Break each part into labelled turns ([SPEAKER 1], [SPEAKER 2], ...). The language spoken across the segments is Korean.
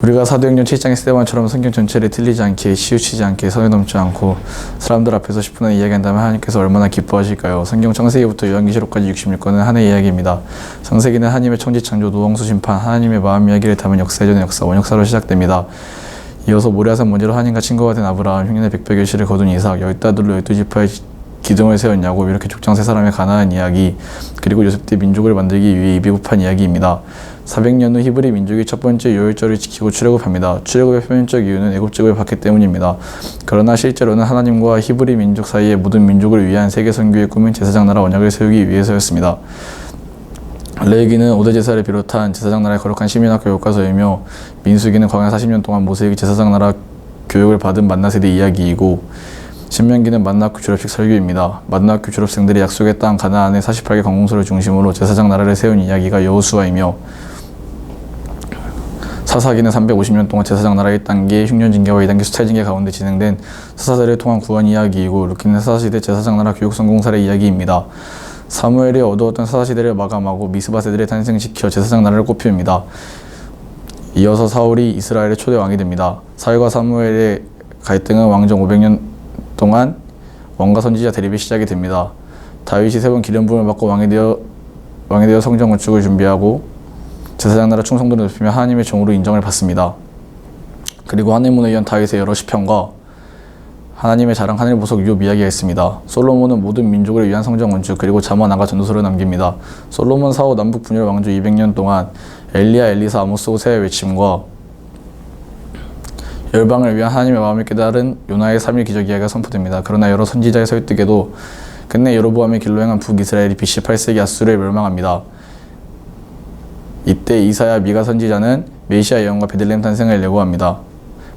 [SPEAKER 1] 우리가 사도행전 7장의 스테반처럼 성경 전체를 틀리지 않게 치우치지 않게 선에 넘지 않고 사람들 앞에서 10분간 이야기한다면 하나님께서 얼마나 기뻐하실까요? 성경 창세기부터 요한계시록까지 66권은 하나의 이야기입니다. 창세기는 하나님의 천지 창조, 노홍수 심판, 하나님의 마음 이야기를 담은 역사전의 역사, 원역사로 시작됩니다. 이어서 모리아산 먼지로 하나님과 친구가 된 아브라함, 흉년의 백백 열시를 거둔 이삭, 열두 아들로 열두 지파의 기둥을 세웠냐고 이렇게 족장 세 사람의 가나안 이야기 그리고 요셉 때 민족을 만들기 위해 이비급한 이야기입니다. 400년 후 히브리 민족이 첫 번째 요일절을 지키고 출애굽합니다. 출애굽의 표면적 이유는 애굽직을 받기 때문입니다. 그러나 실제로는 하나님과 히브리 민족 사이의 모든 민족을 위한 세계 선교의 꿈인 제사장 나라 언약을 세우기 위해서였습니다. 레위기는 5대 제사를 비롯한 제사장 나라의 거룩한 시민학 교육과서이며 민수기는 광야 40년 동안 모세에게 제사장 나라 교육을 받은 만나 세대 이야기이고 신명기는 만나학교 졸업식 설교입니다. 만나학교 졸업생들이 약속의 땅 가나안의 48개 관공서를 중심으로 제사장 나라를 세운 이야기가 여호수아이며 사사기는 350년 동안 제사장 나라 1단계 흉년 징계와 2단계 수탈징계 가운데 진행된 사사들을 통한 구원 이야기이고 루키는 사사시대 제사장 나라 교육 성공사의 이야기입니다. 사무엘이 어두웠던 사사시대를 마감하고 미스바 세대를 탄생시켜 제사장 나라를 꽃피웁니다. 이어서 사울이 이스라엘의 초대 왕이 됩니다. 사울과 사무엘의 갈등은 왕정 500년 동안 왕과 선지자 대립이 시작이 됩니다. 다윗이 세 번 기름 부음을 받고 왕이 되어 왕이 되어 성전 건축을 준비하고 제사장 나라 충성도를 높이며 하나님의 종으로 인정을 받습니다. 그리고 하늘문을 연 다윗의 여러 시편과 하나님의 자랑 하늘 보석 욥 이야기가 있습니다. 솔로몬은 모든 민족을 위한 성전 건축 그리고 자만 아가 전도서를 남깁니다. 솔로몬 사후 남북 분열 왕조 200년 동안 엘리야 엘리사 아모스 호세의 외침과 열방을 위한 하나님의 마음을 깨달은 요나의 3일 기적 이야기가 선포됩니다. 그러나 여러 선지자의 설득에도 끝내 여로보암의 길로 행한 북이스라엘이 BC 8세기 아수르에 멸망합니다. 이때 이사야 미가 선지자는 메시아 예언과 베들레헴 탄생을 예고합니다.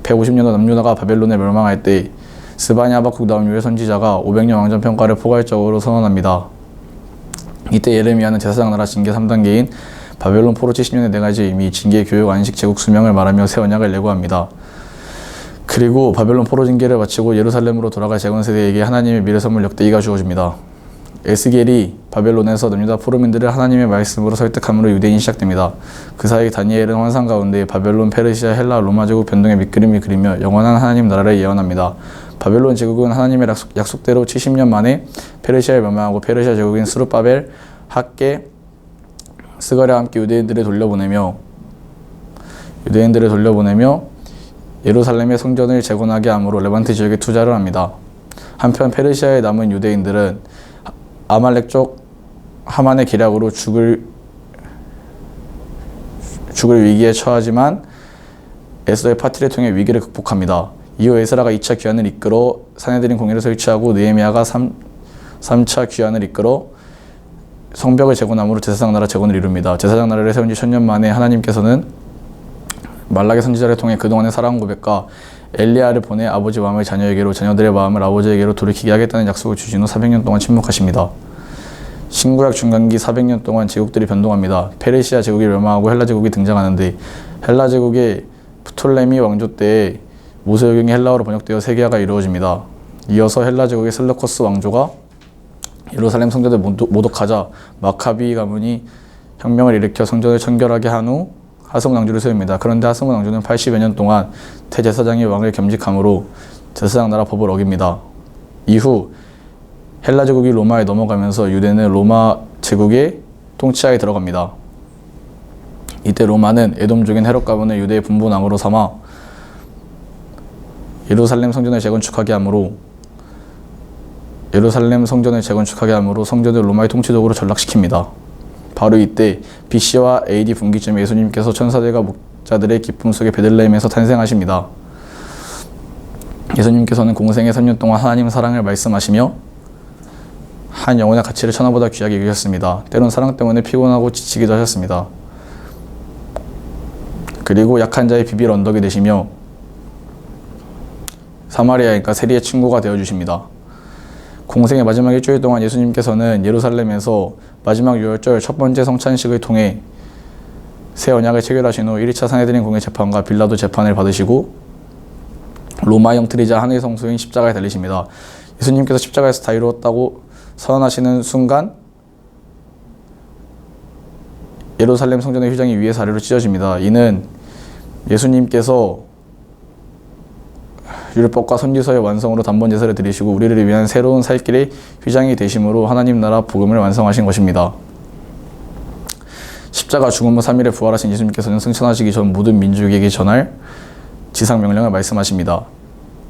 [SPEAKER 1] 150년도 남유다가 바벨론에 멸망할 때 스바냐 하박국 다음 유엘 선지자가 500년 왕전 평가를 포괄적으로 선언합니다. 이때 예레미야는 제사장 나라 징계 3단계인 바벨론 포로 70년의 네 가지 의미, 징계, 교육, 안식, 제국, 수명을 말하며 새 언약을 예고합니다. 그리고 바벨론 포로 징계를 마치고 예루살렘으로 돌아갈 재건 세대에게 하나님의 미래 선물 역대기가 주어집니다. 에스겔이 바벨론에서 남유다 포로민들을 하나님의 말씀으로 설득함으로 유대인이 시작됩니다. 그 사이 다니엘은 환상 가운데 바벨론, 페르시아, 헬라, 로마 제국 변동의 밑그림을 그리며 영원한 하나님 나라를 예언합니다. 바벨론 제국은 하나님의 약속, 약속대로 70년 만에 페르시아를 멸망하고 페르시아 제국인 스루바벨, 학계, 스가랴와 함께 유대인들을 돌려보내며 유대인들을 돌려보내며 예루살렘의 성전을 재건하게 함으로 레반트 지역에 투자를 합니다. 한편 페르시아에 남은 유대인들은 아말렉 쪽 하만의 기략으로 죽을 죽을 위기에 처하지만 에스더의 파티를 통해 위기를 극복합니다. 이후 에스라가 2차 귀환을 이끌어 사내들인 공회를 설치하고 느헤미야가 3, 3차 귀환을 이끌어 성벽을 재건함으로 제사장 나라 재건을 이룹니다. 제사장 나라를 세운 지 천년 만에 하나님께서는 말라의 선지자를 통해 그동안의 사랑 고백과 엘리야를 보내 아버지 마음을 자녀에게로 자녀들의 마음을 아버지에게로 돌이키게 하겠다는 약속을 주신 후 400년 동안 침묵하십니다. 신구약 중간기 400년 동안 제국들이 변동합니다. 페르시아 제국이 멸망하고 헬라 제국이 등장하는데 헬라 제국의 프톨레미 왕조 때에 모세오경이 헬라어로 번역되어 세계화가 이루어집니다. 이어서 헬라 제국의 셀러코스 왕조가 예루살렘 성전을 모독하자 마카비 가문이 혁명을 일으켜 성전을 청결하게 한 후 하스몬 왕조를 세웁니다. 그런데 하스몬 왕조는 80여 년 동안 대제사장이 왕을 겸직함으로 제사장 나라 법을 어깁니다. 이후 헬라 제국이 로마에 넘어가면서 유대는 로마 제국의 통치하에 들어갑니다. 이때 로마는 에돔족인 헤롯 가문을 유대의 분부왕으로 삼아 예루살렘 성전을 재건축하게 하므로 예루살렘 성전을 재건축하게 하므로 성전을 로마의 통치독으로 전락시킵니다. 바로 이때 BC와 AD 분기점에 예수님께서 천사들과 목자들의 기쁨 속에 베들레헴에서 탄생하십니다. 예수님께서는 공생의 3년 동안 하나님 사랑을 말씀하시며 한 영혼의 가치를 천하보다 귀하게 여기셨습니다. 때론 사랑 때문에 피곤하고 지치기도 하셨습니다. 그리고 약한 자의 비빌 언덕이 되시며 사마리아니까 세리의 친구가 되어 주십니다. 공생의 마지막 일주일 동안 예수님께서는 예루살렘에서 마지막 유월절 첫 번째 성찬식을 통해 새 언약을 체결하신 후 1차 사내들인 공의 재판과 빌라도 재판을 받으시고 로마 형틀이자 하늘 성소인 십자가에 달리십니다. 예수님께서 십자가에서 다 이루었다고 선언하시는 순간 예루살렘 성전의 휘장이 위에서 아래로 찢어집니다. 이는 예수님께서 율법과 선지서의 완성으로 단번 제사를 드리시고 우리를 위한 새로운 살 길의 휘장이 되심으로 하나님 나라 복음을 완성하신 것입니다. 십자가 죽음 후 3일에 부활하신 예수님께서는 승천하시기 전 모든 민족에게 전할 지상 명령을 말씀하십니다.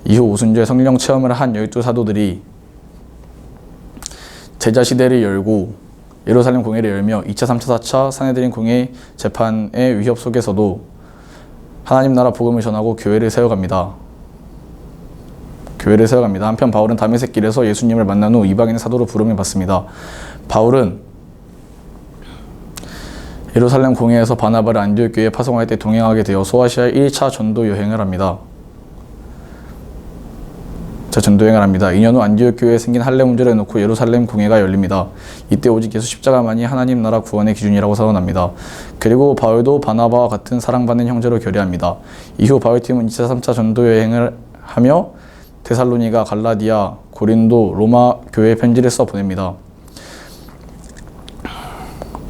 [SPEAKER 1] 이후 오순절 성령 체험을 한 열두 사도들이 제자 시대를 열고 예루살렘 공회를 열며 2차, 3차, 4차 사내들인 공회 재판의 위협 속에서도 하나님 나라 복음을 전하고 교회를 세워갑니다. 교회를 세워갑니다. 한편 바울은 다메섹 길에서 예수님을 만난 후 이방인 사도로 부름을 받습니다. 바울은 예루살렘 공회에서 바나바를 안디옥 교회에 파송할 때 동행하게 되어 소아시아 1차 전도 여행을 합니다. 자, 전도 여행을 합니다. 2년 후 안디옥 교회에 생긴 할례 문제를 놓고 예루살렘 공회가 열립니다. 이때 오직 예수 십자가만이 하나님 나라 구원의 기준이라고 선언합니다. 그리고 바울도 바나바와 같은 사랑받는 형제로 결의합니다. 이후 바울 팀은 2차, 3차 전도 여행을 하며 데살로니가, 갈라디아, 고린도, 로마 교회에 편지를 써 보냅니다.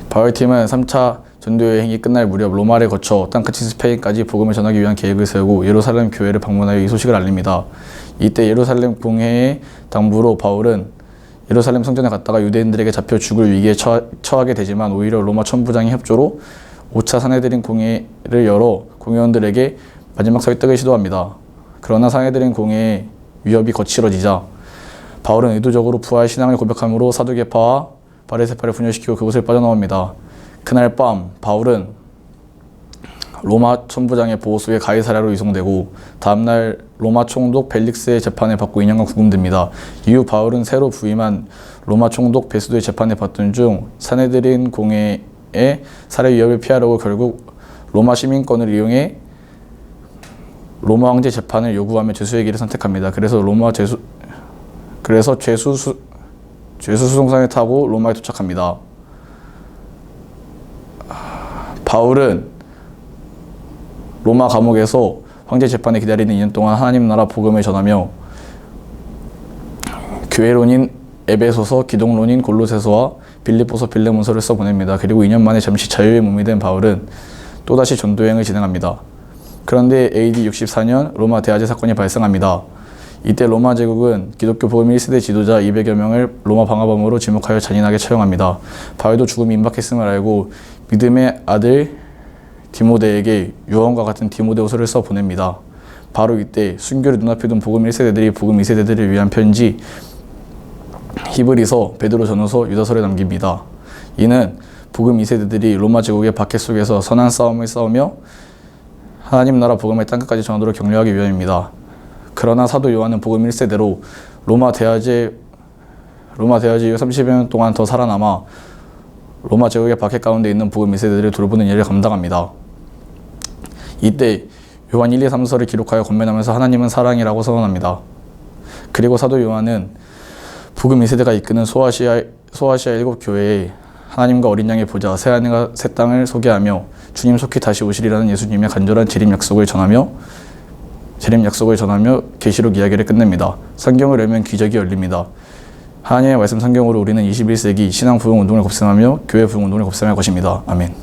[SPEAKER 1] 바울팀은 3차 전도 여행이 끝날 무렵 로마를 거쳐 땅끝인 스페인까지 복음을 전하기 위한 계획을 세우고 예루살렘 교회를 방문하여 이 소식을 알립니다. 이때 예루살렘 공회의 당부로 바울은 예루살렘 성전에 갔다가 유대인들에게 잡혀 죽을 위기에 처하, 처하게 되지만 오히려 로마 천부장의 협조로 5차 사내들인 공회를 열어 공회원들에게 마지막 설득을 시도합니다. 그러나 사내들인 공회의 위협이 거칠어지자 바울은 의도적으로 부활 신앙을 고백함으로 사두개파와 바리새파를 분열시키고 그곳을 빠져나옵니다. 그날 밤 바울은 로마 천부장의 보호소에 가이사랴로 이송되고 다음날 로마 총독 벨릭스의 재판을 받고 2년간 구금됩니다. 이후 바울은 새로 부임한 로마 총독 베스도의 재판을 받던 중 사내들인 공회의 살해 위협을 피하려고 결국 로마 시민권을 이용해 로마 황제 재판을 요구하며 죄수의 길을 선택합니다. 그래서 로마 죄수 그래서 죄수 수, 죄수 수송선을 타고 로마에 도착합니다. 바울은 로마 감옥에서 황제 재판에 기다리는 2년 동안 하나님 나라 복음을 전하며 교회론인 에베소서, 기독론인 골로새서와 빌립보서, 빌레몬서를 써 보냅니다. 그리고 2년 만에 잠시 자유의 몸이 된 바울은 또다시 전도여행을 진행합니다. 그런데 AD 64년 로마 대화제 사건이 발생합니다. 이때 로마 제국은 기독교 복음 1세대 지도자 200여 명을 로마 방화범으로 지목하여 잔인하게 처형합니다. 바울도 죽음이 임박했음을 알고 믿음의 아들 디모데에게 유언과 같은 디모데후서를 써 보냅니다. 바로 이때 순교를 눈앞에 둔 복음 1세대들이 복음 2세대들을 위한 편지 히브리서, 베드로 전후서, 유다서를 남깁니다. 이는 복음 2세대들이 로마 제국의 박해 속에서 선한 싸움을 싸우며 하나님 나라 복음을 땅끝까지 전하도록 격려하기 위함입니다. 그러나 사도 요한은 복음 1세대로 로마 대화제 로마 대화제 이후 30여 년 동안 더 살아남아 로마 제국의 박해 가운데 있는 복음 2세대들을 돌보는 일을 감당합니다. 이때 요한 1, 2, 3서를 기록하여 권면하면서 하나님은 사랑이라고 선언합니다. 그리고 사도 요한은 복음 2세대가 이끄는 소아시아 소아시아 일곱 교회에 하나님과 어린 양의 보좌 새 하늘과 새 땅을 소개하며 주님 속히 다시 오시리라는 예수님의 간절한 재림 약속을 전하며 재림 약속을 전하며 계시록 이야기를 끝냅니다. 성경을 열면 기적이 열립니다. 하나님의 말씀 성경으로 우리는 21세기 신앙 부흥 운동을 곱셈하며 교회 부흥 운동을 곱셈할 것입니다. 아멘.